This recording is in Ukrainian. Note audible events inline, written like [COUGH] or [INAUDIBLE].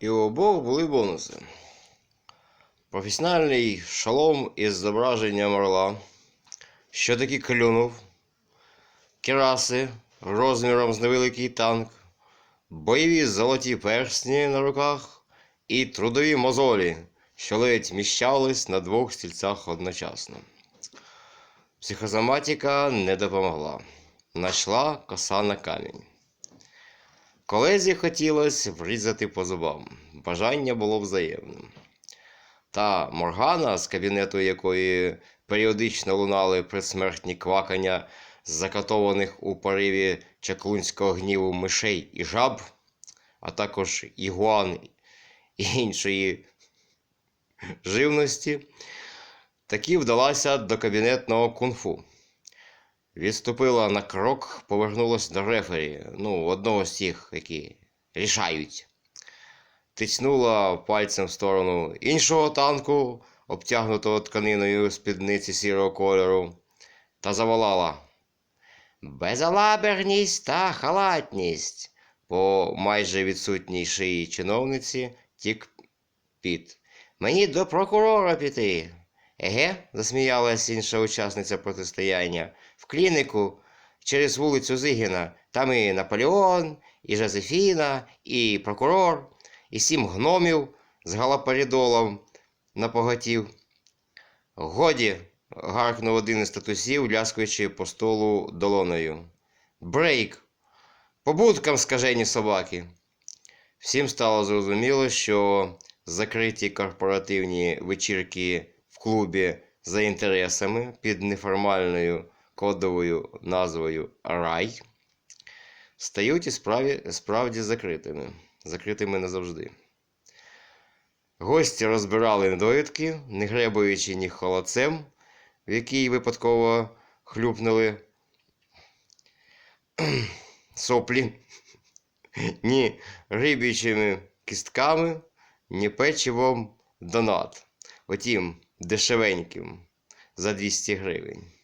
І у обох були бонуси. Професіональний шолом із зображенням орла, що таки клюнув, кераси розміром з невеликий танк, бойові золоті персні на руках і трудові мозолі, що ледь міщались на двох стільцях одночасно. Психозоматика не допомогла. Найшла коса на камінь. Колезі хотілося врізати по зубам. Бажання було взаємним. Та Моргана, з кабінету якої періодично лунали предсмертні квакання закатованих у пориві чаклунського гніву мишей і жаб, а також ігуан і іншої живності, таки вдалася до кабінетного кунг-фу. Відступила на крок, повернулась до рефері, ну, одного з тих, які рішають. Тицьнула пальцем в сторону іншого танку, обтягнутого тканиною спідниці сірого кольору, та заволала. Безалаберність та халатність. По майже відсутній шиї чиновниці тік піт. Мені до прокурора піти. Еге, засміялась інша учасниця протистояння. В клініку через вулицю Зигіна. Там і Наполеон, і Жозефіна, і прокурор, і сім гномів з галаперидолом напоготів. Годі. гаркнув один із татусів, ляскаючи по столу долоною. Брейк! Побудкам скажені собаки. Всім стало зрозуміло, що закриті корпоративні вечірки в клубі за інтересами під неформальною кодовою назвою Рай стають і справі, справді закритими. Закритими не завжди. Гості розбирали недоїдки, не гребуючи ні холодцем, в який випадково хлюпнули [CLEARS THROAT] соплі, ні рибічими кістками, ні печивом донат. Отім, дешевеньким за 200 гривень.